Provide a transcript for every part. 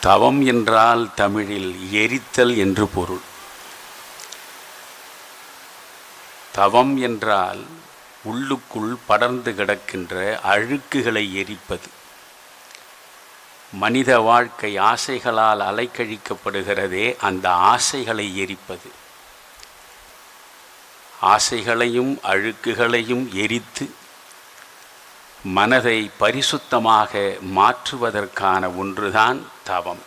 தவம் என்றால் தமிழில் எரித்தல் என்று பொருள். தவம் என்றால் உள்ளுக்குள் படர்ந்து கிடக்கின்ற அழுக்குகளை எரிப்பது. மனித வாழ்க்கை ஆசைகளால் அலைக்கழிக்கப்படுகிறதே அந்த ஆசைகளை எரிப்பது. ஆசைகளையும் அழுக்குகளையும் எரித்து மனதை பரிசுத்தமாக மாற்றுவதற்கான ஒன்றுதான் தவம்.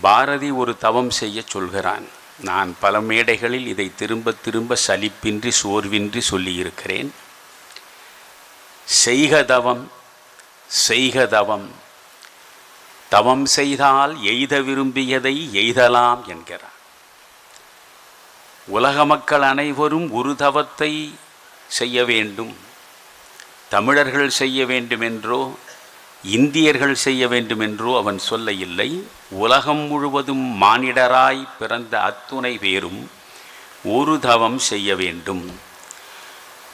பாரதி ஒரு தவம் செய்ய சொல்கிறான். நான் பல மேடைகளில் இதை திரும்ப திரும்ப சலிப்பின்றி சோர்வின்றி சொல்லியிருக்கிறேன். செய்க தவம் செய்க தவம். தவம் செய்தால் எய்த விரும்பியதை எய்தலாம் என்கிறார் உலக மக்கள் அனைவரும் ஒரு தவத்தை செய்ய வேண்டும். தமிழர்கள் செய்ய வேண்டுமென்றோ இந்தியர்கள் செய்ய வேண்டுமென்றோ அவன் சொல்ல இல்லை உலகம் முழுவதும் மானிடராய் பிறந்த அத்துணை பேரும் ஒரு தவம் செய்ய வேண்டும்.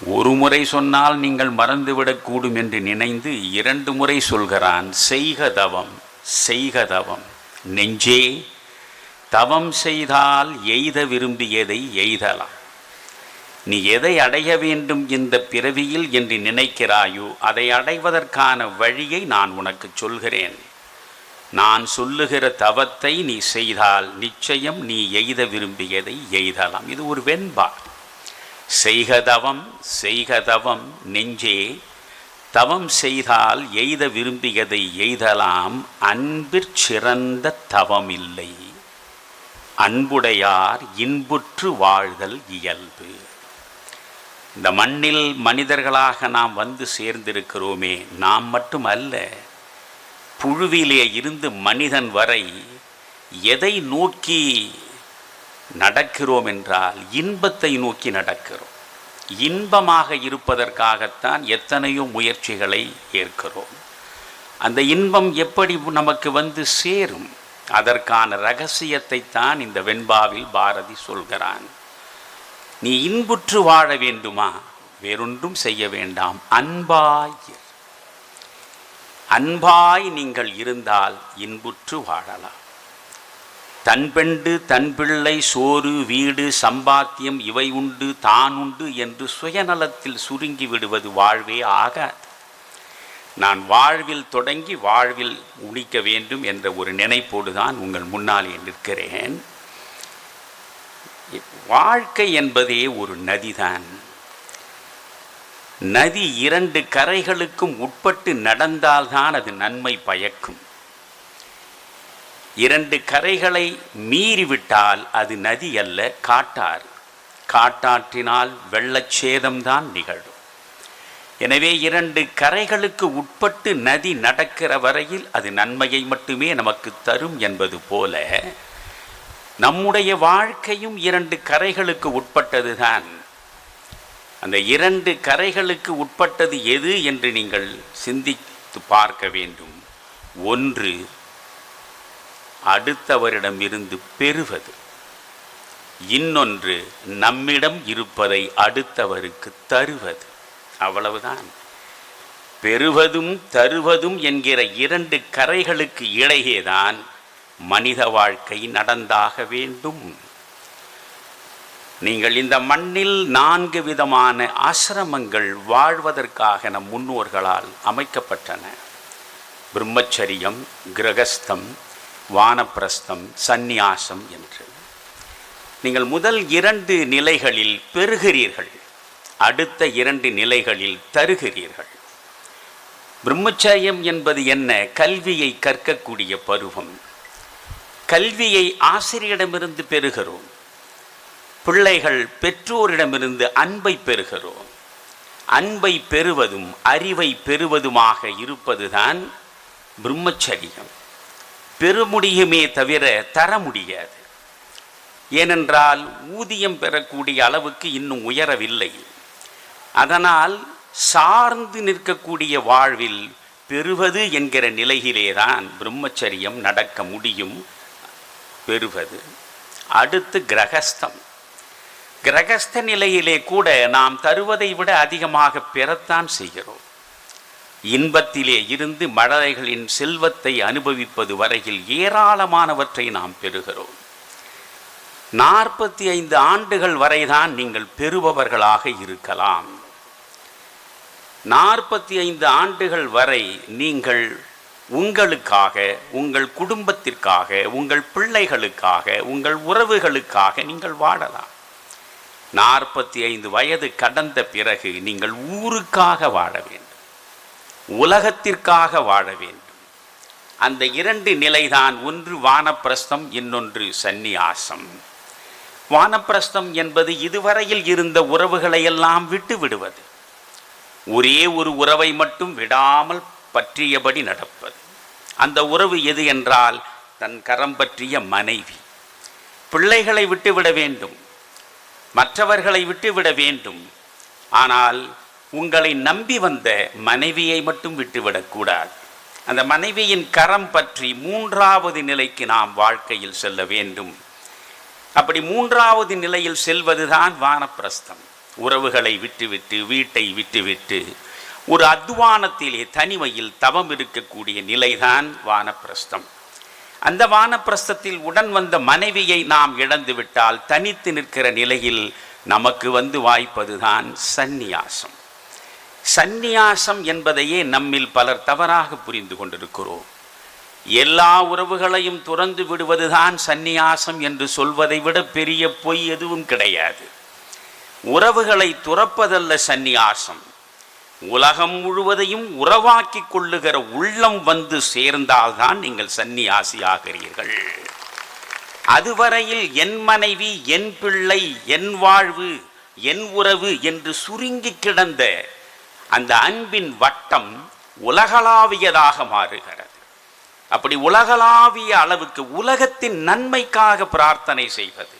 ஒரு முறை சொன்னால் நீங்கள் மறந்துவிடக்கூடும் என்று நினைந்து இரண்டு முறை சொல்கிறான் செய்க தவம் செய்க தவம். நெஞ்சே தவம் செய்தால் எய்த விரும்பியதை எய்தலாம். நீ எதை அடைய வேண்டும் இந்த பிறவியில் என்று நினைக்கிறாயோ அதை அடைவதற்கான வழியை நான் உனக்கு சொல்கிறேன். நான் சொல்லுகிற தவத்தை நீ செய்தால் நிச்சயம் நீ எய்த விரும்பியதை எய்தலாம். இது ஒரு வெண்பா. செய்க தவம் செய்க தவம் நெஞ்சே தவம் செய்தால் எய்த விரும்பியதை எய்தலாம். அன்பிற் சிறந்த தவம் இல்லை அன்புடையார் இன்புற்று வாழ்தல் இயல்பு. இந்த மண்ணில் மனிதர்களாக நாம் வந்து சேர்ந்திருக்கிறோமே நாம் மட்டும் அல்ல புழுவிலே இருந்து மனிதன் வரை எதை நோக்கி நடக்கிறோம் என்றால் இன்பத்தை நோக்கி நடக்கிறோம். இன்பமாக இருப்பதற்காகத்தான் எத்தனையோ முயற்சிகளை ஏற்கிறோம். அந்த இன்பம் எப்படி நமக்கு வந்து சேரும்? அதற்கான ரகசியத்தை தான் இந்த வெண்பாவில் பாரதி சொல்கிறான். நீ இன்புற்று வாழ வேண்டுமா? வேறொன்றும் செய்ய வேண்டாம். அன்பாய். அன்பாய் நீங்கள் இருந்தால் இன்புற்று வாழலாம். தன்பெண்டு தன் பிள்ளை சோறு வீடு சம்பாத்தியம் இவை உண்டு தான் உண்டு என்று சுயநலத்தில் சுருங்கி விடுவது வாழ்வே ஆகாது. நான் வாழ்வில் தொடங்கி வாழ்வில் முடிக்க வேண்டும் என்ற ஒரு நினைப்போடு தான் உங்கள் முன்னாலே நிற்கிறேன். வாழ்க்கை என்பதே ஒரு நதிதான். நதி இரண்டு கரைகளுக்கும் உட்பட்டு நடந்தால்தான் அது நன்மை பயக்கும். இரண்டு கரைகளை மீறிவிட்டால் அது நதி அல்ல காட்டாறு. காட்டாற்றினால் வெள்ளச்சேதம்தான் நிகழும். எனவே இரண்டு கரைகளுக்கு உட்பட்டு நதி நடக்கிற வரையில் அது நன்மையை மட்டுமே நமக்கு தரும் என்பது போல நம்முடைய வாழ்க்கையும் இரண்டு கரைகளுக்கு உட்பட்டதுதான். அந்த இரண்டு கரைகளுக்கு உட்பட்டது எது என்று நீங்கள் சிந்தித்து பார்க்க வேண்டும். ஒன்று அடுத்தவரிடம் இருந்து பெறுவது. இன்னொன்று நம்மிடம் இருப்பதை அடுத்தவருக்கு தருவது. அவ்வளவுதான். பெறுவதும் தருவதும் என்கிற இரண்டு கரைகளுக்கு இடையேதான் மனித வாழ்க்கை நடந்தாக வேண்டும். நீங்கள் இந்த மண்ணில் நான்கு விதமான ஆசிரமங்கள் வாழ்வதற்காக நம் முன்னோர்களால் அமைக்கப்பட்டன. பிரம்மச்சரியம் கிரகஸ்தம் வானப்பிரஸ்தம் சந்நியாசம் என்று. நீங்கள் முதல் இரண்டு நிலைகளில் பெறுகிறீர்கள் அடுத்த இரண்டு நிலைகளில் தருகிறீர்கள். பிரம்மச்சரியம் என்பது என்ன? கல்வியை கற்கக்கூடிய பருவம். கல்வியை ஆசிரியரிடமிருந்து பெறுகிறோம். பிள்ளைகள் பெற்றோரிடமிருந்து அன்பை பெறுகிறோம். அன்பை பெறுவதும் அறிவை பெறுவதுமாக இருப்பதுதான் பிரம்மச்சரியம். பெற முடியுமே தவிர தர முடியாது. ஏனென்றால் ஊதியம் பெறக்கூடிய அளவுக்கு இன்னும் உயரவில்லை. அதனால் சார்ந்து நிற்கக்கூடிய வாழ்வில் பெறுவது என்கிற நிலையிலேதான் பிரம்மச்சரியம் நடக்க முடியும். பெறுவது. அடுத்து கிரகஸ்தம். கிரகஸ்த நிலையிலே கூட நாம் தருவதை விட அதிகமாக பெறத்தான் செய்கிறோம். இன்பத்திலே இருந்து மழலைகளின் செல்வத்தை அனுபவிப்பது வரையில் ஏராளமானவற்றை நாம் பெறுகிறோம். நாற்பத்தி ஐந்து ஆண்டுகள் வரைதான் நீங்கள் பெறுபவர்களாக இருக்கலாம். நாற்பத்தி ஐந்து ஆண்டுகள் வரை நீங்கள் உங்களுக்காக உங்கள் குடும்பத்திற்காக உங்கள் பிள்ளைகளுக்காக உங்கள் உறவுகளுக்காக நீங்கள் வாழலாம். நாற்பத்தி ஐந்து வயது கடந்த பிறகு நீங்கள் ஊருக்காக வாழ வேண்டும். உலகத்திற்காக வாழ வேண்டும். அந்த இரண்டு நிலைதான் ஒன்று வானப்பிரஸ்தம் இன்னொன்று சந்நியாசம். வானப்பிரஸ்தம் என்பது இதுவரையில் இருந்த உறவுகளை எல்லாம் விட்டு விடுவது. ஒரே ஒரு உறவை மட்டும் விடாமல் பற்றியபடி நடப்பது. அந்த உறவு எது என்றால் தன் கரம் பற்றிய மனைவி. பிள்ளைகளை விட்டுவிட வேண்டும். மற்றவர்களை விட்டுவிட வேண்டும். ஆனால் உங்களை நம்பி வந்த மனைவியை மட்டும் விட்டுவிடக்கூடாது அந்த மனைவியின் கரம் பற்றி மூன்றாவது நிலைக்கு நாம் வாழ்க்கையில் செல்ல வேண்டும். அப்படி மூன்றாவது நிலையில் செல்வதுதான் வானப்பிரஸ்தம். உறவுகளை விட்டுவிட்டு வீட்டை விட்டுவிட்டு ஒரு அத்வானத்திலே தனிமையில் தவம் இருக்கக்கூடிய நிலைதான் வானப்பிரஸ்தம். அந்த வானப்பிரஸ்தத்தில் உடன் வந்த மனைவியை நாம் இழந்துவிட்டால் தனித்து நிற்கிற நிலையில் நமக்கு வந்து வாய்ப்பதுதான் சந்நியாசம். சந்நியாசம் என்பதையே நம்மில் பலர் தவறாக புரிந்து கொண்டிருக்கிறோம். எல்லா உறவுகளையும் துறந்து விடுவதுதான் சந்நியாசம் என்று சொல்வதை விட பெரிய பொய் எதுவும் கிடையாது. உறவுகளை துறப்பதல்ல சந்நியாசம். உலகம் முழுவதையும் உறவாக்கிக் கொள்ளுகிற உள்ளம் வந்து சேர்ந்தால்தான் நீங்கள் சந்நியாசி ஆகிறீர்கள் அதுவரையில் என் மனைவி என் பிள்ளை என் வாழ்வு என் உறவு என்று சுருங்கி கிடந்த அந்த அன்பின் வட்டம் உலகளாவியதாக மாறுகிறது. அப்படி உலகளாவிய அளவுக்கு உலகத்தின் நன்மைக்காக பிரார்த்தனை செய்வது.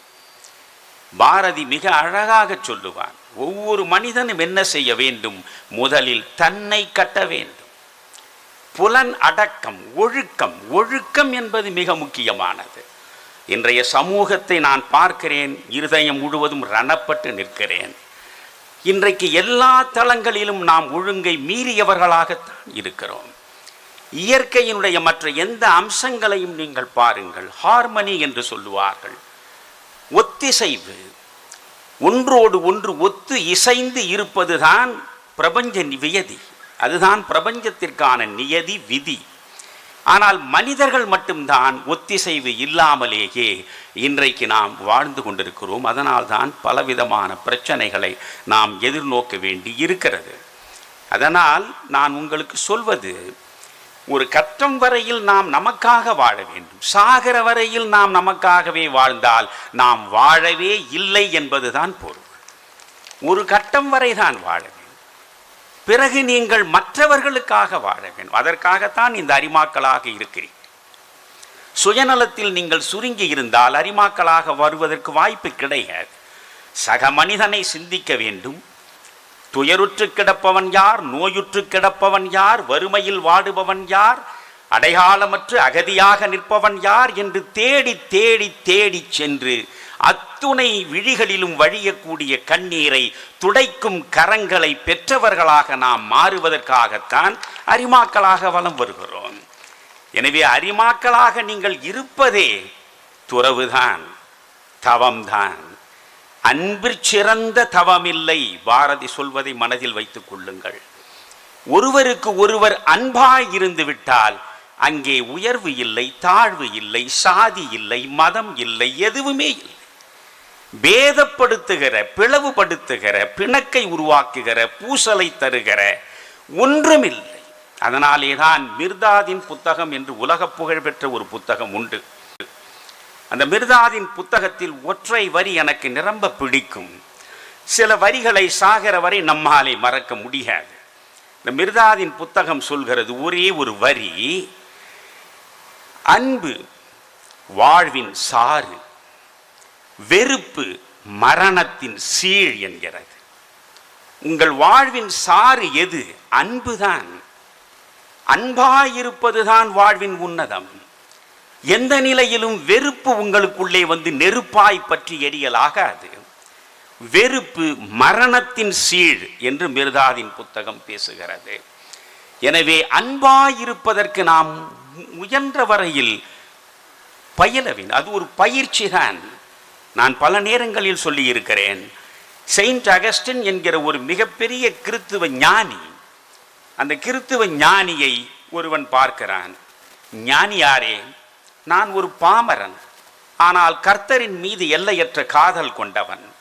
பாரதி மிக அழகாக சொல்லுவான் ஒவ்வொரு மனிதனும் என்ன செய்ய வேண்டும்? முதலில் தன்னை கட்ட வேண்டும். புலன் அடக்கம் ஒழுக்கம் ஒழுக்கம் என்பது மிக முக்கியமானது. இன்றைய சமூகத்தை நான் பார்க்கிறேன் இருதயம் முழுவதும் ரணப்பட்டு நிற்கிறேன். இன்றைக்கு எல்லா தளங்களிலும் நாம் ஒழுங்கை மீறியவர்களாகத்தான் இருக்கிறோம். இயற்கையினுடைய மற்ற எந்த அம்சங்களையும் நீங்கள் பாருங்கள். ஹார்மனி என்று சொல்லுவார்கள். ஒத்திசைவு ஒன்றோடு ஒன்று ஒத்து இசைந்து இருப்பதுதான் பிரபஞ்ச வியதி அதுதான் பிரபஞ்சத்திற்கான நியதி விதி. ஆனால் மனிதர்கள் மட்டும்தான் ஒத்திசைவு இல்லாமலேயே இன்றைக்கு நாம் வாழ்ந்து கொண்டிருக்கிறோம். அதனால்தான் பலவிதமான பிரச்சனைகளை நாம் எதிர்நோக்க வேண்டி இருக்கிறது அதனால் நான் உங்களுக்கு சொல்வது ஒரு கட்டம் வரையில் நாம் நமக்காக வாழ வேண்டும். சாகர வரையில் நாம் நமக்காகவே வாழ்ந்தால் நாம் வாழவே இல்லை என்பதுதான் பொருள். ஒரு கட்டம் வரைதான் வாழ வேண்டும். பிறகு நீங்கள் மற்றவர்களுக்காக வாழ வேண்டும். அதற்காகத்தான் இந்த அரிமாக்களாக இருக்கிறீர்கள். சுயநலத்தில் நீங்கள் சுருங்கி இருந்தால் அரிமாக்களாக வருவதற்கு வாய்ப்பு கிடையாது. சக மனிதனை சிந்திக்க வேண்டும். துயருற்று கிடப்பவன் யார்? நோயுற்று கிடப்பவன் யார்? வறுமையில் வாடுபவன் யார்? அடையாளமற்று அகதியாக நிற்பவன் யார்? என்று தேடி தேடி தேடி சென்று அத்துணை விழிகளிலும் வழியக்கூடிய கண்ணீரை துடைக்கும் கரங்களை பெற்றவர்களாக நாம் மாறுவதற்காகத்தான் அரிமாக்களாக வலம் வருகிறோம். எனவே அரிமாக்களாக நீங்கள் இருப்பதே துறவுதான் தவம்தான். அன்பிற் சிறந்த தவமில்லை. பாரதி சொல்வதை மனதில் வைத்துக் கொள்ளுங்கள். ஒருவருக்கு ஒருவர் அன்பாய் இருந்து விட்டால் அங்கே உயர்வு இல்லை தாழ்வு இல்லை சாதி இல்லை மதம் இல்லை எதுவுமே இல்லை. பேதப்படுத்துகிற பிளவுபடுத்துகிற பிணக்கை உருவாக்குகிற பூசலை தருகிற ஒன்றுமில்லை. அதனாலே தான் மிர்தாதின் புத்தகம் என்று உலக புகழ்பெற்ற ஒரு புத்தகம் உண்டு. அந்த மிர்தாதின் புத்தகத்தில் ஒற்றை வரி எனக்கு நிரம்ப பிடிக்கும். சில வரிகளை சாகிற வரை நம்மாலே மறக்க முடியாது. இந்த மிர்தாதின் புத்தகம் சொல்கிறது ஒரே ஒரு வரி அன்பு வாழ்வின் சாறு வெறுப்பு மரணத்தின் சீழ் என்கிறது. உங்கள் வாழ்வின் சாறு எது? அன்புதான். அன்பாயிருப்பதுதான் வாழ்வின் உன்னதம். எந்த நிலையிலும் வெறுப்பு உங்களுக்குள்ளே வந்து நெருப்பாய் பற்றி எரியலாகாது. வெறுப்பு மரணத்தின் சீழ் என்று மிருதாதின் புத்தகம் பேசுகிறது. எனவே அன்பாயிருப்பதற்கு நாம் முயன்ற வரையில் பயிலவின் அது ஒரு பயிற்சி தான் நான் பல நேரங்களில் சொல்லியிருக்கிறேன் செயின்ட் அகஸ்டின் என்கிற ஒரு மிகப்பெரிய கிறித்துவ ஞானி அந்த கிறித்துவ ஞானியை ஒருவன் பார்க்கிறான். ஞானி யாரே நான் ஒரு பாமரன். ஆனால் கர்த்தரின் மீது எல்லையற்ற காதல் கொண்டவன்.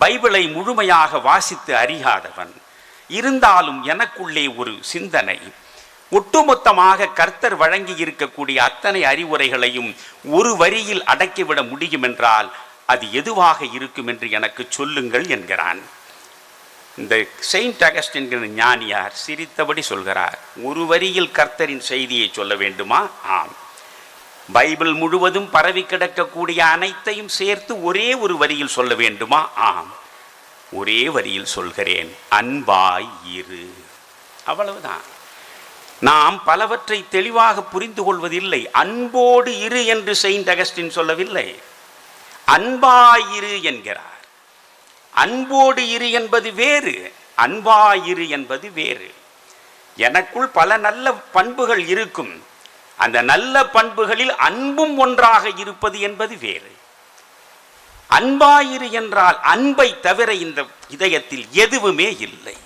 பைபிளை முழுமையாக வாசித்து அறியாதவன். இருந்தாலும் எனக்குள்ளே ஒரு சிந்தனை. ஒட்டுமொத்தமாக கர்த்தர் வழங்கி இருக்கக்கூடிய அத்தனை அறிவுரைகளையும் ஒரு வரியில் அடக்கிவிட முடியும் என்றால் அது எதுவாக இருக்கும் என்று எனக்கு சொல்லுங்கள் என்கிறான். இந்த செயின்ட் அகஸ்ட் என்கிற ஞானியார் சிரித்தபடி சொல்கிறார். ஒரு வரியில் கர்த்தரின் செய்தியை சொல்ல வேண்டுமா? ஆம். பைபிள் முழுவதும் பரவி கிடக்கக்கூடிய அனைத்தையும் சேர்த்து ஒரே ஒரு வரியில் சொல்ல வேண்டுமா? ஆம். ஒரே வரியில் சொல்கிறேன். அன்பாய் இரு. அவ்வளவுதான். நாம் பலவற்றை தெளிவாக புரிந்து கொள்வதில்லை. அன்போடு இரு என்று செயின்ட் அகஸ்டின் சொல்லவில்லை. அன்பாயிரு என்கிறார். அன்போடு இரு என்பது வேறு. அன்பாயிரு என்பது வேறு. எனக்குள் பல நல்ல பண்புகள் இருக்கும். அந்த நல்ல பண்புகளில் அன்பும் ஒன்றாக இருப்பது என்பது வேறு. அன்பாயிரு என்றால் அன்பை தவிர இந்த இதயத்தில் எதுவுமே இல்லை.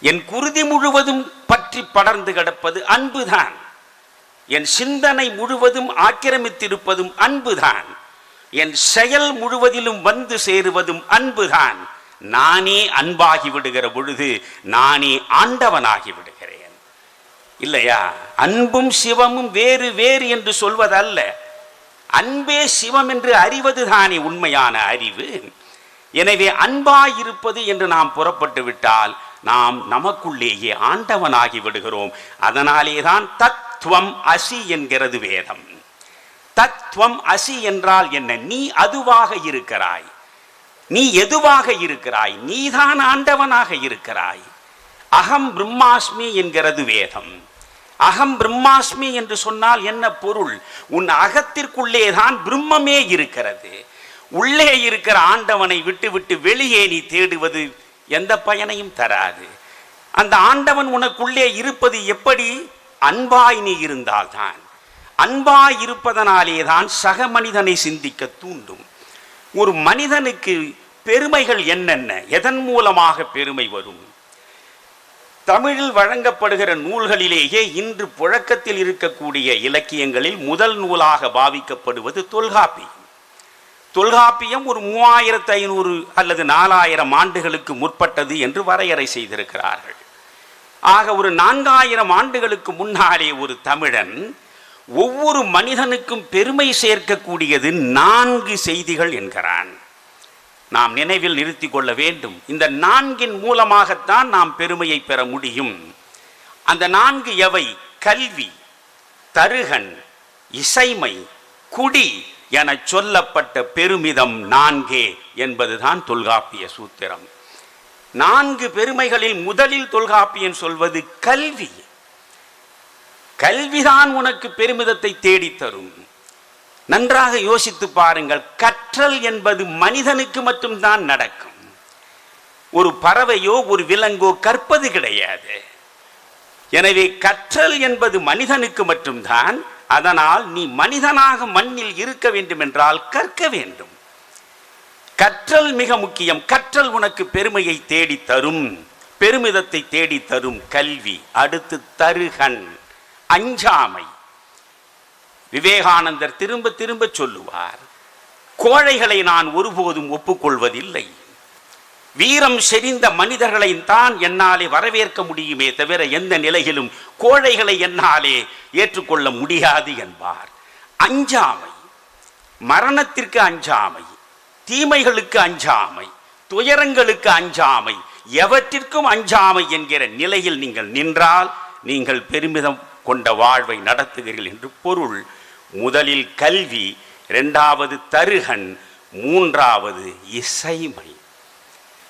என் குருதி முழுவதும் பற்றி படர்ந்து கிடப்பது அன்புதான். என் சிந்தனை முழுவதும் ஆக்கிரமித்திருப்பதும் அன்புதான். என் செயல் முழுவதிலும் வந்து சேருவதும் அன்புதான். நானே அன்பாகி விடுகிற பொழுது நானே ஆண்டவனாகி விடுகிறேன். இல்லையா? அன்பும் சிவமும் வேறு வேறு என்று சொல்வதல்ல. அன்பே சிவம் என்று அறிவது தானே உண்மையான அறிவு. எனவே அன்பாயிருப்பது என்று நாம் புறப்பட்டு விட்டால் நாம் நமக்குள்ளேயே ஆண்டவனாகி விடுகிறோம். அதனாலே தான் தத்துவம் அசி என்கிறது வேதம். தத்துவம் அசி என்றால் என்ன? நீ அதுவாக இருக்கிறாய். நீ எதுவாக இருக்கிறாய்? நீதான் ஆண்டவனாக இருக்கிறாய். அகம் பிரம்மாஸ்மி என்கிறது வேதம். அகம் பிரம்மாஸ்மி என்று சொன்னால் என்ன பொருள்? உன் அகத்திற்குள்ளே தான் பிரம்மமே இருக்கிறது. உள்ளே இருக்கிற ஆண்டவனை விட்டு விட்டு வெளியே நீ தேடுவது எந்த பயனையும் தராது. அந்த ஆண்டவன் உனக்குள்ளே இருப்பது எப்படி? அன்பாய் நீ இருந்தால்தான். அன்பாய் இருப்பதனாலே தான் சக மனிதனை சிந்திக்க தூண்டும். ஒரு மனிதனுக்கு பெருமைகள் என்னென்ன? எதன் மூலமாக பெருமை வரும்? தமிழில் வழங்கப்படுகிற நூல்களிலேயே இன்று புழக்கத்தில் இருக்கக்கூடிய இலக்கியங்களில் முதல் நூலாக பாவிக்கப்படுவது தொல்காப்பியம் தொல்காப்பியம் ஒரு மூவாயிரத்து ஐநூறு அல்லது நாலாயிரம் ஆண்டுகளுக்கு முற்பட்டது என்று வரையறை செய்திருக்கிறார்கள். ஆக ஒரு நான்காயிரம் ஆண்டுகளுக்கு முன்னாலே ஒரு தமிழன் ஒவ்வொரு மனிதனுக்கும் பெருமை சேர்க்கக்கூடியது நான்கு செய்திகள் என்கிறான். நாம் நினைவில் நிறுத்தி கொள்ள வேண்டும். இந்த நான்கின் மூலமாகத்தான் நாம் பெருமையை பெற முடியும். அந்த நான்கு எவை? கல்வி தருகன் இசைமை குடி என சொல்லப்பட்ட பெருமிதம் நான்கே என்பதுதான் தொல்காப்பிய சூத்திரம். நான்கு பெருமைகளில் முதலில் தொல்காப்பியன் சொல்வது கல்வி. கல்விதான் உனக்கு பெருமிதத்தை தேடித் தரும் நன்றாக யோசித்து பாருங்கள் கற்றல் என்பது மனிதனுக்கு மட்டும்தான் நடக்கும். ஒரு பறவையோ ஒரு விலங்கோ கற்பது கிடையாது. எனவே கற்றல் என்பது மனிதனுக்கு மட்டும்தான் அதனால் நீ மனிதனாக மண்ணில் இருக்க வேண்டும் என்றால் கற்க வேண்டும். கற்றல் மிக முக்கியம். கற்றல் உனக்கு பெருமையை தேடி தரும். பெருமிதத்தை தேடி தரும் கல்வி. அடுத்து தருகன். அஞ்சாமை. விவேகானந்தர் திரும்ப திரும்ப சொல்லுவார் கோழைகளை நான் ஒருபோதும் ஒப்புக்கொள்வதில்லை. வீரம் செறிந்த மனிதர்களை தான் என்னாலே வரவேற்க முடியுமே தவிர எந்த நிலையிலும் கோழைகளை என்னாலே ஏற்றுக்கொள்ள முடியாது என்பார். அஞ்சாமை மரணத்திற்கு அஞ்சாமை தீமைகளுக்கு அஞ்சாமை துயரங்களுக்கு அஞ்சாமை எவற்றிற்கும் அஞ்சாமை என்கிற நிலையில் நீங்கள் நின்றால் நீங்கள் பெருமிதம் கொண்ட வாழ்வை நடத்துகிறீர்கள் என்று பொருள். முதலில் கல்வி இரண்டாவது தருகன் மூன்றாவது இசைமை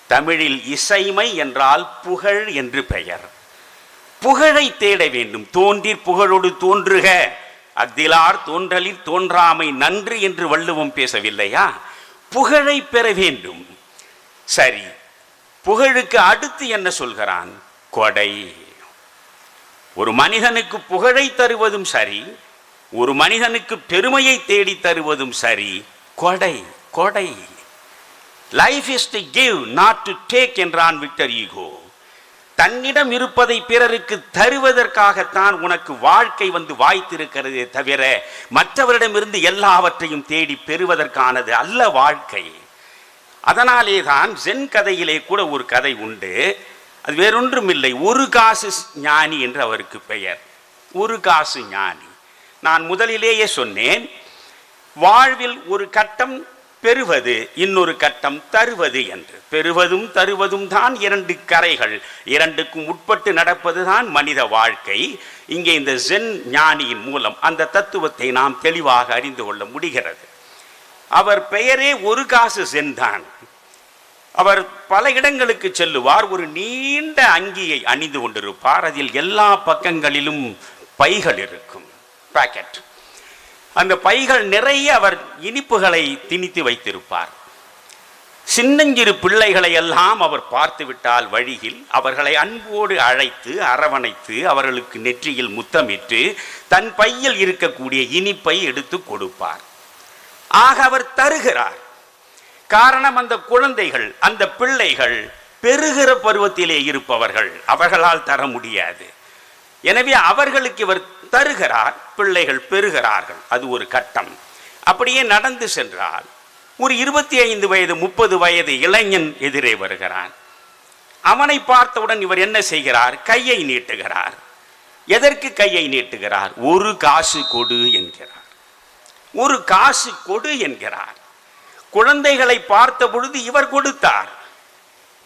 தமிழில் இசைமை என்றால் புகழ் என்று பெயர். புகழை தேட வேண்டும். தோன்றிற் புகழோடு தோன்றுக. அக்திலார் தோன்றலில் தோன்றாமை நன்று என்று வள்ளுவம் பேசவில்லையா? புகழை பெற வேண்டும். சரி புகழுக்கு அடுத்து என்ன சொல்கிறான்? கொடை. ஒரு மனிதனுக்கு புகழை தருவதும் சரி ஒரு மனிதனுக்கு பெருமையை தேடி தருவதும் சரி. கொடை கொடை. Life is to give not to take என்றான் விக்டர் ஈகோ. தன்னிடம் இருப்பதை பிறருக்கு தருவதற்காகத்தான் உனக்கு வாழ்க்கை வந்து வாய்த்திருக்கிறதே தவிர மற்றவரிடமிருந்து எல்லாவற்றையும் தேடி பெறுவதற்கானது அல்ல வாழ்க்கை. அதனாலே தான் ஜென் கதையிலே கூட ஒரு கதை உண்டு. அது வேறொன்றும் இல்லை ஒரு காசு ஞானி என்று அவருக்கு பெயர். ஒரு காசு ஞானி. நான் முதலிலேயே சொன்னேன் வாழ்வில் ஒரு கட்டம் பெறுவது இன்னொரு கட்டம் தருவது என்று. பெறுவதும் தருவதும் தான் இரண்டு கரைகள் இரண்டுக்கும் உட்பட்டு நடப்பது தான் மனித வாழ்க்கை. இங்கே இந்த ஜென் ஞானியின் மூலம் அந்த தத்துவத்தை நாம் தெளிவாக அறிந்து கொள்ள முடிகிறது. அவர் பெயரே ஒரு காசு சென் தான். அவர் பல இடங்களுக்கு செல்லுவார் ஒரு நீண்ட அங்கியை அணிந்து கொண்டிருப்பார். அதில் எல்லா பக்கங்களிலும் பைகள் இருக்கும். பாக்கெட் அந்த பைகள் நிறைய அவர் இனிப்புகளை திணித்து வைத்திருப்பார். சின்னஞ்சிறு பிள்ளைகளை எல்லாம் அவர் பார்த்து விட்டால் வழியில் அவர்களை அன்போடு அழைத்து அரவணைத்து அவர்களுக்கு நெற்றியில் முத்தமிட்டு தன் பையில் இருக்கக்கூடிய இனிப்பை எடுத்து கொடுப்பார். ஆக அவர் தருகிறார். காரணம் அந்த குழந்தைகள் அந்த பிள்ளைகள் பெறுகிற பருவத்திலே இருப்பவர்கள் அவர்களால் தர முடியாது. எனவே அவர்களுக்கு இவர் தருகிறார் பிள்ளைகள் பெறுகிறார்கள். அது ஒரு கட்டம். அப்படியே நடந்து சென்றால் ஒரு இருபத்தி ஐந்து வயது முப்பது வயது இளைஞன் எதிரே வருகிறான். அவனை பார்த்தவுடன் இவர் என்ன செய்கிறார்? கையை நீட்டுகிறார். எதற்கு கையை நீட்டுகிறார்? ஒரு காசு கொடு என்கிறார். ஒரு காசு கொடு என்கிறார். குழந்தைகளை பார்த்த பொழுது இவர் கொடுத்தார்.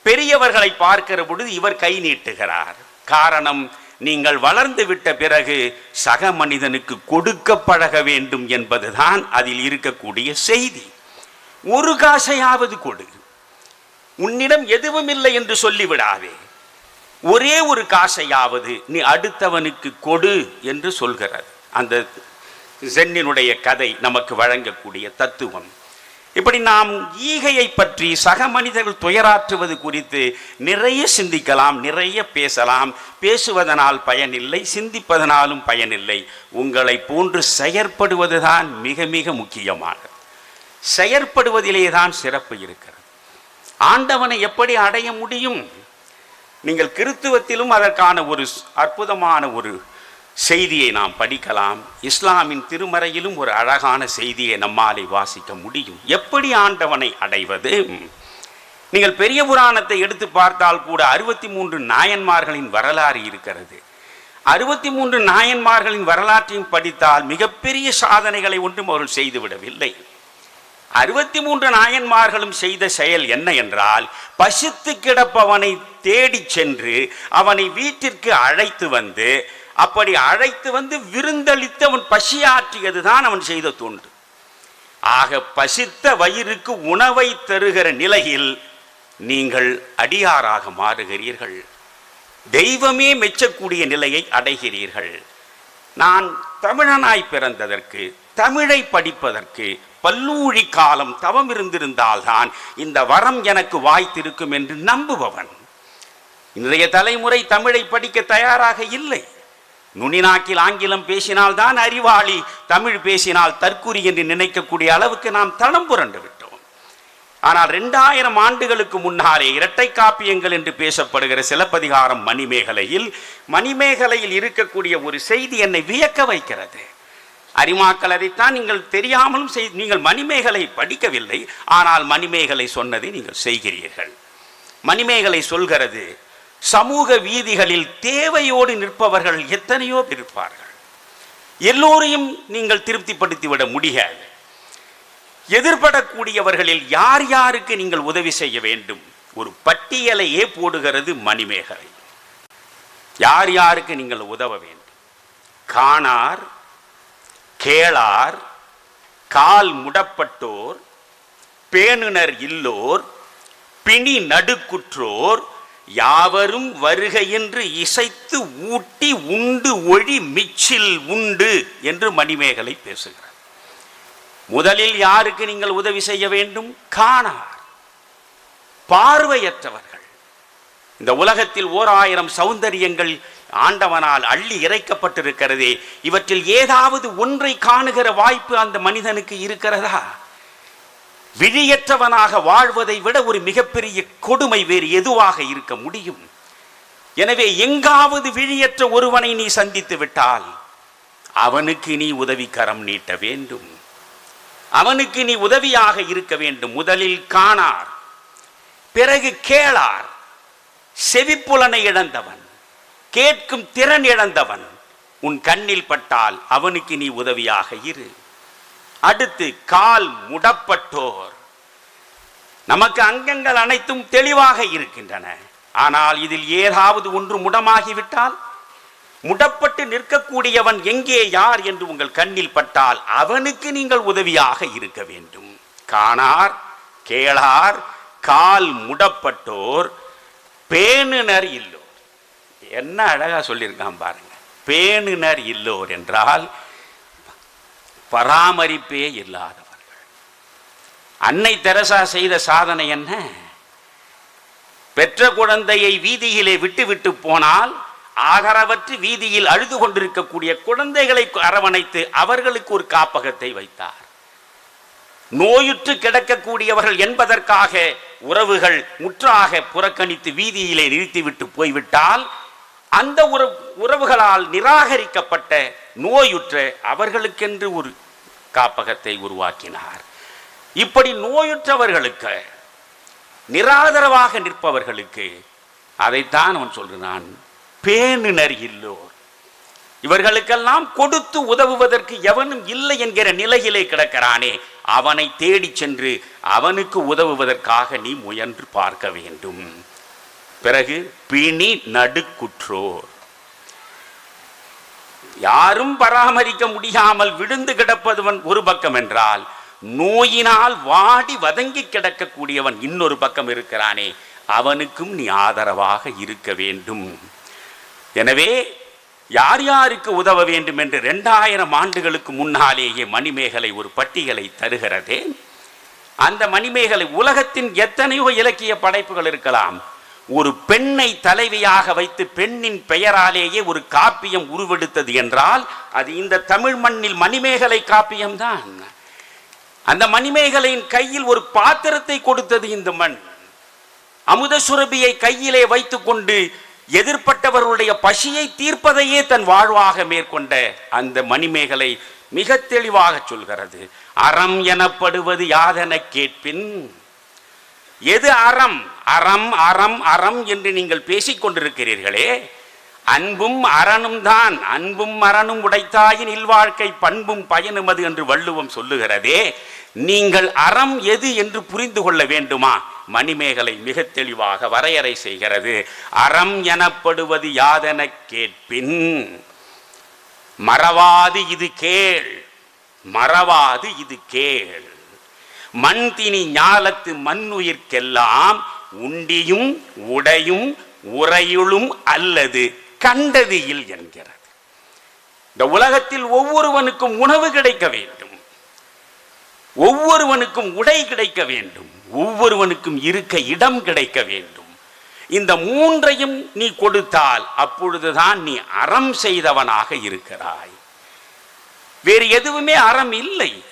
பெரியவர்களை பார்க்கிற பொழுது இவர் கை நீட்டுகிறார். காரணம் நீங்கள் வளர்ந்து விட்ட பிறகு சக மனிதனுக்கு கொடுக்க பழக வேண்டும் என்பதுதான் அதில் இருக்கக்கூடிய செய்தி. ஒரு காசையாவது கொடு. உன்னிடம் எதுவும் இல்லை என்று சொல்லிவிடாதே. ஒரே ஒரு காசையாவது நீ அடுத்தவனுக்கு கொடு என்று சொல்கிறது. அந்த சென்னினுடைய கதை நமக்கு வழங்கக்கூடிய தத்துவம். இப்படி நாம் ஈகையை பற்றி சக மனிதர்கள் துயராற்றுவது குறித்து நிறைய சிந்திக்கலாம் நிறைய பேசலாம். பேசுவதனால் பயனில்லை சிந்திப்பதனாலும் பயனில்லை. உங்களை போன்று செயற்படுவதுதான் மிக மிக முக்கியமானது செயற்படுவதிலே தான் சிறப்பு இருக்கிறது. ஆண்டவனை எப்படி அடைய முடியும்? நீங்கள் கிறித்துவத்திலும் அதற்கான ஒரு அற்புதமான ஒரு செய்தியை நாம் படிக்கலாம். இஸ்லாமின் திருமறையிலும் ஒரு அழகான செய்தியை நம்மாலே வாசிக்க முடியும். எப்படி ஆண்டவனை அடைவது? நீங்கள் பெரிய புராணத்தை எடுத்து பார்த்தால் கூட அறுபத்தி மூன்று நாயன்மார்களின் வரலாறு இருக்கிறது. அறுபத்தி மூன்று நாயன்மார்களின் வரலாற்றையும் படித்தால் மிகப்பெரிய சாதனைகளை ஒன்றும் அவர்கள் செய்துவிடவில்லை அறுபத்தி மூன்று நாயன்மார்களும் செய்த செயல் என்ன என்றால் பசித்து கிடப்பவனை தேடிச் சென்று அவனை வீட்டிற்கு அழைத்து வந்து அப்படி அழைத்து வந்து விருந்தளித்து அவன் பசியாற்றியதுதான் அவன் செய்த தொண்டு. ஆக பசித்த வயிறுக்கு உணவை தருகிற நிலையில் நீங்கள் அடியாராக மாறுகிறீர்கள். தெய்வமே மெச்சக்கூடிய நிலையை அடைகிறீர்கள். நான் தமிழனாய் பிறந்ததற்கு தமிழை படிப்பதற்கு பல்லூழி காலம் தவம் இருந்திருந்தால்தான் இந்த வரம் எனக்கு வாய்த்திருக்கும் என்று நம்புபவன். இன்றைய தலைமுறை தமிழை படிக்க தயாராக இல்லை. நுனிநாக்கில் ஆங்கிலம் பேசினால்தான் அறிவாளி தமிழ் பேசினால் தற்குறி என்று நினைக்கக்கூடிய அளவுக்கு நாம் தளம் புரண்டு விட்டோம். ஆனால் ரெண்டாயிரம் ஆண்டுகளுக்கு முன்னாலே இரட்டை காப்பியங்கள் என்று பேசப்படுகிற சிலப்பதிகாரம் மணிமேகலையில் மணிமேகலையில் இருக்கக்கூடிய ஒரு செய்தி என்னை வியக்க வைக்கிறது. அறிமாக்கள் அதைத்தான் நீங்கள் தெரியாமலும் செய் நீங்கள் மணிமேகலை படிக்கவில்லை ஆனால் மணிமேகலை சொன்னதை நீங்கள் செய்கிறீர்கள். மணிமேகலை சொல்கிறது சமூக வீதிகளில் தேவையோடு நிற்பவர்கள் எத்தனையோ இருப்பார்கள். எல்லோரையும் நீங்கள் திருப்திப்படுத்திவிட முடியாது. எதிர்படக்கூடியவர்களில் யார் யாருக்கு நீங்கள் உதவி செய்ய வேண்டும்? ஒரு பட்டியலையே போடுகிறது மணிமேகலை. யார் யாருக்கு நீங்கள் உதவ வேண்டும்? காணார் கேளார் கால் முடப்பட்டோர் பேணுனர் இல்லோர் பிணி நடுக்குற்றோர் யாவரும் வருக என்று இசைத்து ஊட்டி உண்டு ஒழி மிச்சில் உண்டு என்று மணிமேகலை பேசுகிறார். முதலில் யாருக்கு நீங்கள் உதவி செய்ய வேண்டும்? காணார். பார்வையற்றவர்கள். இந்த உலகத்தில் ஓர் ஆயிரம் சௌந்தரியங்கள் ஆண்டவனால் அள்ளி இறைக்கப்பட்டிருக்கிறதே. இவற்றில் ஏதாவது ஒன்றை காணுகிற வாய்ப்பு அந்த மனிதனுக்கு இருக்கிறதா? விழியற்றவனாக வாழ்வதை விட ஒரு மிகப்பெரிய கொடுமை வேறு எதுவாக இருக்க முடியும்? எனவே எங்காவது விழியற்ற ஒருவனை நீ சந்தித்து விட்டால் அவனுக்கு நீ உதவி கரம் நீட்ட வேண்டும். அவனுக்கு நீ உதவியாக இருக்க வேண்டும். முதலில் காணார் பிறகு கேளார். செவிப்புலனை இழந்தவன் கேட்கும் திறன் இழந்தவன் உன் கண்ணில் பட்டால் அவனுக்கு நீ உதவியாக இரு. அடுத்து கால் முடப்பட்டோர். நமக்கு அங்கங்கள் அனைத்தும் தெளிவாக இருக்கின்றன. ஆனால் இதில் ஏதாவது ஒன்று முடமாகிவிட்டால்? முடப்பட்டு நிற்கக்கூடியவன் எங்கே யார் என்று உங்கள் கண்ணில் பட்டால் அவனுக்கு நீங்கள் உதவியாக இருக்க வேண்டும். காணார் கேளார் கால் முடப்பட்டோர் பேணுனர் இல்லோர். என்ன அழகா சொல்லியிருக்கான் பாருங்க. பேணுனர் இல்லோர் என்றால் பராமரிப்பே இல்லாதவர்கள். அன்னை தெரசா செய்த சாதனை என்ன? பெற்ற குழந்தையை வீதியிலே விட்டு விட்டு போனால் ஆகரவற்று வீதியில் அழுது கொண்டிருக்கக்கூடிய குழந்தைகளை அரவணைத்து அவர்களுக்கு ஒரு காப்பகத்தை வைத்தார். நோயுற்று கிடக்கக்கூடியவர்கள் என்பதற்காக உறவுகள் முற்றாக புறக்கணித்து வீதியிலே நிறுத்திவிட்டு போய்விட்டால் அந்த உறவுகளால் நிராகரிக்கப்பட்ட நோயுற்ற அவர்களுக்கென்று ஒரு காப்பகத்தை உருவாக்கினார். இப்படி நோயுற்றவர்களுக்கு நிராதரவாக நிற்பவர்களுக்கு அதைத்தான் அவன் சொல்கிறான் பேணுனர் இல்லோர். இவர்களுக்கெல்லாம் கொடுத்து உதவுவதற்கு எவனும் இல்லை என்கிற நிலையிலே கிடக்கிறானே அவனை தேடிச் சென்று அவனுக்கு உதவுவதற்காக நீ முயன்று பார்க்க வேண்டும். பிறகு பிணி நடுக்குற்றோர். யாரும் பராமரிக்க முடியாமல் விழுந்து கிடப்பதுவன் ஒரு பக்கம் என்றால் நோயினால் வாடி வதங்கி கிடக்கக்கூடியவன் இன்னொரு பக்கம் இருக்கிறானே அவனுக்கும் நீ ஆதரவாக இருக்க வேண்டும். எனவே யார் யாருக்கு உதவ வேண்டும் என்று ரெண்டாயிரம் ஆண்டுகளுக்கு முன்னாலேயே மணிமேகலை ஒரு பட்டியலை தருகிறதே அந்த மணிமேகலை உலகத்தின் எத்தனையோ இலக்கிய படைப்புகள் இருக்கலாம் ஒரு பெண்ணை தலைவியாக வைத்து பெண்ணின் பெயராலேயே ஒரு காப்பியம் உருவெடுத்தது என்றால் அது இந்த தமிழ் மண்ணில் மணிமேகலை காப்பியம்தான். அந்த மணிமேகலையின் கையில் ஒரு பாத்திரத்தை கொடுத்தது இந்த மண். அமுத சுரபியை கையிலே வைத்துக்கொண்டு எதிர்ப்பட்டவர்களுடைய பசியை தீர்ப்பதையே தன் வாழ்வாக மேற்கொண்ட அந்த மணிமேகலை மிக தெளிவாக சொல்கிறது. அறம் எனப்படுவது யாதென கேட்பின்? எது அறம்? அறம் அறம் அறம் என்று நீங்கள் பேசிக்கொண்டிருக்கிறீர்களே அன்பும் அரணும் தான். அன்பும் அரணும் உடைத்தாயின் இல்வாழ்க்கை பண்பும் பயனும் அது என்று வள்ளுவம் சொல்லுகிறதே நீங்கள் அறம் எது என்று புரிந்து கொள்ள வேண்டுமா? மணிமேகலை மிக தெளிவாக வரையறை செய்கிறது. அறம் எனப்படுவது யாதென கேட்பின். மறவாது இது கேள். மறவாது இது கேள். மண் ஞாலத்து மண்ணுயிர்க்கெல்லாம் உண்டியும் உடையும் உறையுளும் அல்லது கண்டது இல் என்கிறது. இந்த உலகத்தில் ஒவ்வொருவனுக்கும் உணவு கிடைக்க வேண்டும். ஒவ்வொருவனுக்கும் உடை கிடைக்க வேண்டும். ஒவ்வொருவனுக்கும் இருக்க இடம் கிடைக்க வேண்டும். இந்த மூன்றையும் நீ கொடுத்தால் அப்பொழுதுதான் நீ அறம் செய்தவனாக இருக்கிறாய். வேறு எதுவுமே அறம் இல்லை.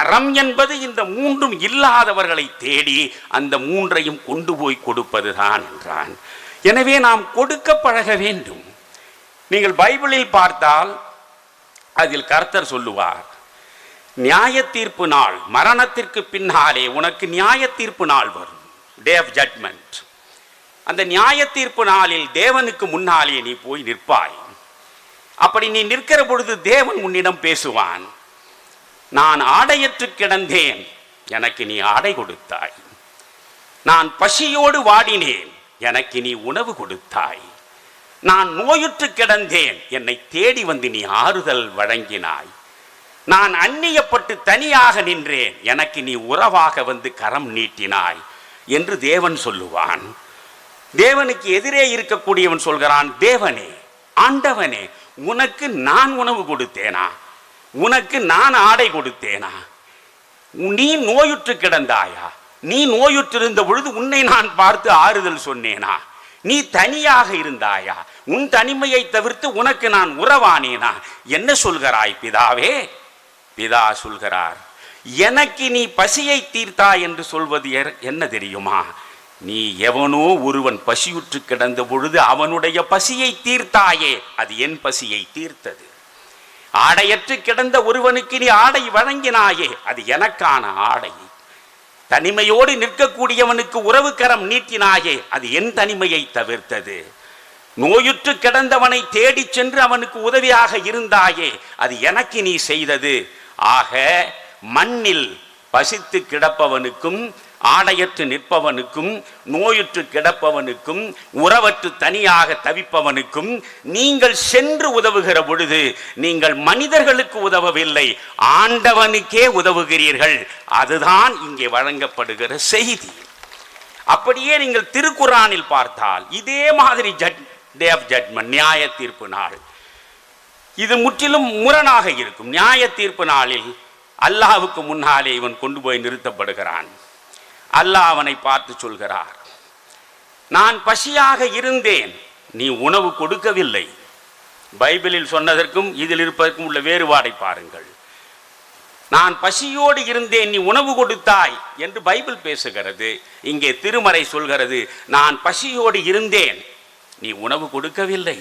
அறம் என்பது இந்த மூன்றும் இல்லாதவர்களை தேடி அந்த மூன்றையும் கொண்டு போய் கொடுப்பதுதான் என்றான். எனவே நாம் கொடுக்க பழக வேண்டும். நீங்கள் பைபிளில் பார்த்தால் அதில் கர்த்தர் சொல்லுவார் நியாய தீர்ப்பு நாள் மரணத்திற்கு பின்னாலே உனக்கு நியாய தீர்ப்பு நாள் வரும். டே ஆஃப் ஜட்மெண்ட் அந்த நியாய தீர்ப்பு நாளில் தேவனுக்கு முன்னாலே நீ போய் நிற்பாய். அப்படி நீ நிற்கிற பொழுது தேவன் உன்னிடம் பேசுவான் நான் ஆடையற்று கிடந்தேன். எனக்கு நீ ஆடை கொடுத்தாய். நான் பசியோடு வாடினேன். எனக்கு நீ உணவு கொடுத்தாய். நான் நோயுற்று கிடந்தேன். என்னை தேடி வந்து நீ ஆறுதல் வழங்கினாய். நான் அந்நியப்பட்டு தனியாக நின்றேன். எனக்கு நீ உறவாக வந்து கரம் நீட்டினாய் என்று தேவன் சொல்லுவான். தேவனுக்கு எதிரே இருக்கக்கூடியவன் சொல்கிறான் தேவனே ஆண்டவனே உனக்கு நான் உணவு கொடுத்தேனா? உனக்கு நான் ஆடை கொடுத்தேனா? நீ நோயுற்று கிடந்தாயா? நீ நோயுற்றிருந்த பொழுது உன்னை நான் பார்த்து ஆறுதல் சொன்னேனா? நீ தனியாக இருந்தாயா? உன் தனிமையை தவிர்த்து உனக்கு நான் உறவானேனா? என்ன சொல்கிறாய் பிதாவே? பிதா சொல்கிறார் எனக்கு நீ பசியை தீர்த்தா என்று சொல்வது என்ன தெரியுமா? நீ எவனோ ஒருவன் பசியுற்று கிடந்த பொழுது அவனுடைய பசியை தீர்த்தாயே? அது என் பசியை தீர்த்தது. ஆடையற்று கிடந்த ஒருவனுக்கு நீ ஆடை வழங்கினாயே அது எனக்கான ஆடை. தனிமையோடு நிற்கக்கூடியவனுக்கு உறவுக்கரம் நீட்டினாயே அது என் தனிமையை தவிர்த்தது. நோயுற்று கிடந்தவனை தேடிச் சென்று அவனுக்கு உதவியாக இருந்தாயே அது எனக்கு நீ செய்தது. ஆக மண்ணில் பசித்து கிடப்பவனுக்கும் ஆடையற்று நிற்பவனுக்கும் நோயுற்று கிடப்பவனுக்கும் உறவற்று தனியாக தவிப்பவனுக்கும் நீங்கள் சென்று உதவுகிற பொழுது நீங்கள் மனிதர்களுக்கு உதவவில்லை ஆண்டவனுக்கே உதவுகிறீர்கள். அதுதான் இங்கே வழங்கப்படுகிற செய்தி. அப்படியே நீங்கள் திருக்குறானில் பார்த்தால் இதே மாதிரி ஜட் டே ஆஃப் ஜட்மெண்ட் நியாய தீர்ப்பு நாள். இது முற்றிலும் முரணாக இருக்கும். நியாய தீர்ப்பு நாளில் அல்லாவுக்கு முன்னாலே இவன் கொண்டு போய் நிறுத்தப்படுகிறான். அல்லாஹ் அவனை பார்த்து சொல்கிறார் நான் பசியாக இருந்தேன் நீ உணவு கொடுக்கவில்லை. பைபிளில் சொன்னதற்கும் இதில் இருப்பதற்கும் உள்ள வேறுபாடை பாருங்கள். நான் பசியோடு இருந்தேன் நீ உணவு கொடுத்தாய் என்று பைபிள் பேசுகிறது. இங்கே திருமறை சொல்கிறது நான் பசியோடு இருந்தேன் நீ உணவு கொடுக்கவில்லை.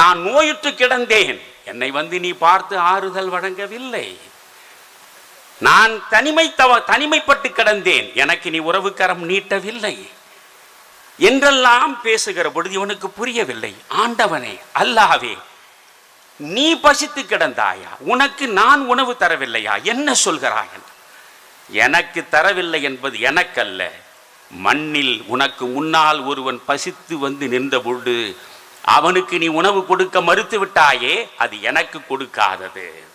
நான் நோயுற்று கிடந்தேன் என்னை வந்து நீ பார்த்து ஆறுதல் வழங்கவில்லை. நான் தனிமை தவ தனிமைப்பட்டு கிடந்தேன். எனக்கு நீ உறவுக்கரம் நீட்டவில்லை. என்றெல்லாம் பேசுகிற பொழுது இவனுக்கு புரியவில்லை. ஆண்டவனே அல்லாவே நீ பசித்து கிடந்தாயா? உனக்கு நான் உணவு தரவில்லையா? என்ன சொல்கிறாய்? எனக்கு தரவில்லை என்பது எனக்கல்ல. மண்ணில் உனக்கு முன்னால் ஒருவன் பசித்து வந்து நின்ற பொழுது அவனுக்கு நீ உணவு கொடுக்க மறுத்து விட்டாயே அது எனக்கு கொடுக்காதது.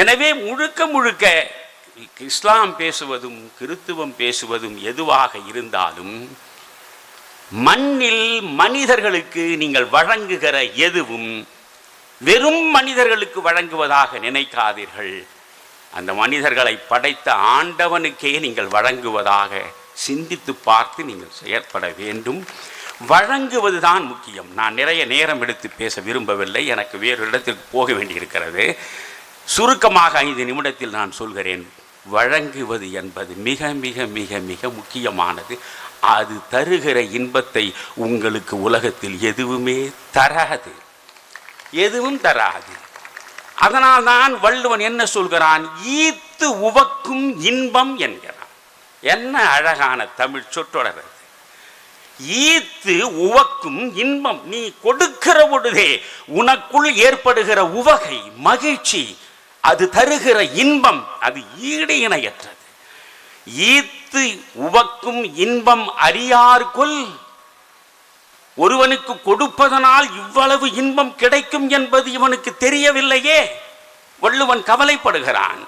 எனவே முழுக்க முழுக்க இஸ்லாம் பேசுவதும் கிறித்துவம் பேசுவதும் எதுவாக இருந்தாலும் மண்ணில் மனிதர்களுக்கு நீங்கள் வழங்குகிற எதுவும் வெறும் மனிதர்களுக்கு வழங்குவதாக நினைக்காதீர்கள். அந்த மனிதர்களை படைத்த ஆண்டவனுக்கே நீங்கள் வழங்குவதாக சிந்தித்து பார்த்து நீங்கள் செயற்பட வேண்டும். வழங்குவது தான் முக்கியம். நான் நிறைய நேரம் எடுத்து பேச விரும்பவில்லை. எனக்கு வேறு இடத்திற்கு போக வேண்டியிருக்கிறது. சுருக்கமாக ஐந்து நிமிடத்தில் நான் சொல்கிறேன் வழங்குவது என்பது மிக மிக மிக மிக முக்கியமானது. அது தருகிற இன்பத்தை உங்களுக்கு உலகத்தில் எதுவுமே தராது. எதுவும் தராது. அதனால் தான் வள்ளுவன் என்ன சொல்கிறான்? ஈத்து உவக்கும் இன்பம் என்கிறான். என்ன அழகான தமிழ் சொற்றொடர் ஈத்து உவக்கும் இன்பம். நீ கொடுக்கிற பொழுதே உனக்குள் ஏற்படுகிற உவகை மகிழ்ச்சி அது தருகிற இன்பம் அது ஈடு இணையற்றது. ஈத்து உவக்கும் இன்பம் அறியார்கொல் ஒருவனுக்கு கொடுப்பதனால் இவ்வளவு இன்பம் கிடைக்கும் என்பது இவனுக்கு தெரியவில்லையே. வள்ளுவன் கவலைப்படுகிறான்.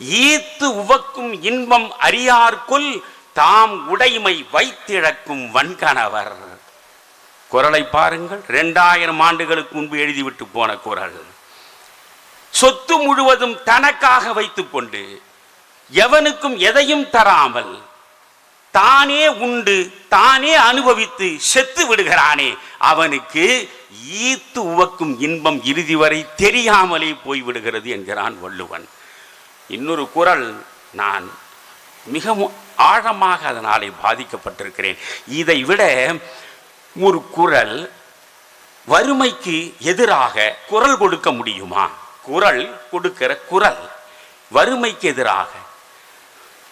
ஈத்து உவக்கும் இன்பம் அறியார்கொல் தாம் உடைமை வைத்திழக்கும் வன்கணவர். குரலை பாருங்கள். இரண்டாயிரம் ஆண்டுகளுக்கு முன்பு எழுதிவிட்டு போன குரல். சொத்து முழுவதும் தனக்காக வைத்துக்கொண்டு எவனுக்கும் எதையும் தராமல் தானே உண்டு தானே அனுபவித்து செத்து விடுகிறானே அவனுக்கு ஈத்து உவக்கும் இன்பம் இறுதி வரை தெரியாமலே போய்விடுகிறது என்கிறான் வள்ளுவன். இன்னொரு குரல் நான் மிகவும் ஆழமாக அதனாலே பாதிக்கப்பட்டிருக்கிறேன். இதை விட ஒரு குரல் வறுமைக்கு எதிராக குரல் கொடுக்க முடியுமா? குரல் கொடுக்கிற குரல். வறுமைக்கு எதிராக.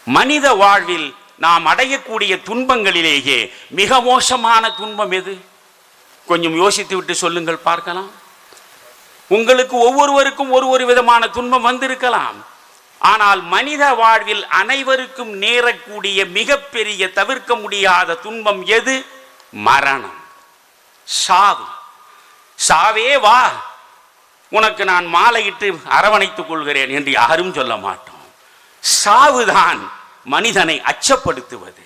மனித வாழ்வில் நாம் அடையக்கூடிய துன்பங்களிலேயே மிக மோசமான துன்பம் எது? கொஞ்சம் யோசித்து விட்டு சொல்லுங்கள் பார்க்கலாம். உங்களுக்கு ஒவ்வொருவருக்கும் ஒரு ஒரு விதமான துன்பம் வந்திருக்கலாம். ஆனால் மனித வாழ்வில் அனைவருக்கும் நேரக்கூடிய மிகப்பெரிய தவிர்க்க முடியாத துன்பம் எது? மரணம். சாவு. சாவே வா. உனக்கு நான் மாலையிட்டு அரவணைத்துக் கொள்கிறேன் என்று யாரும் சொல்ல மாட்டோம் சாவுதான் மனிதனை அச்சப்படுத்துவது.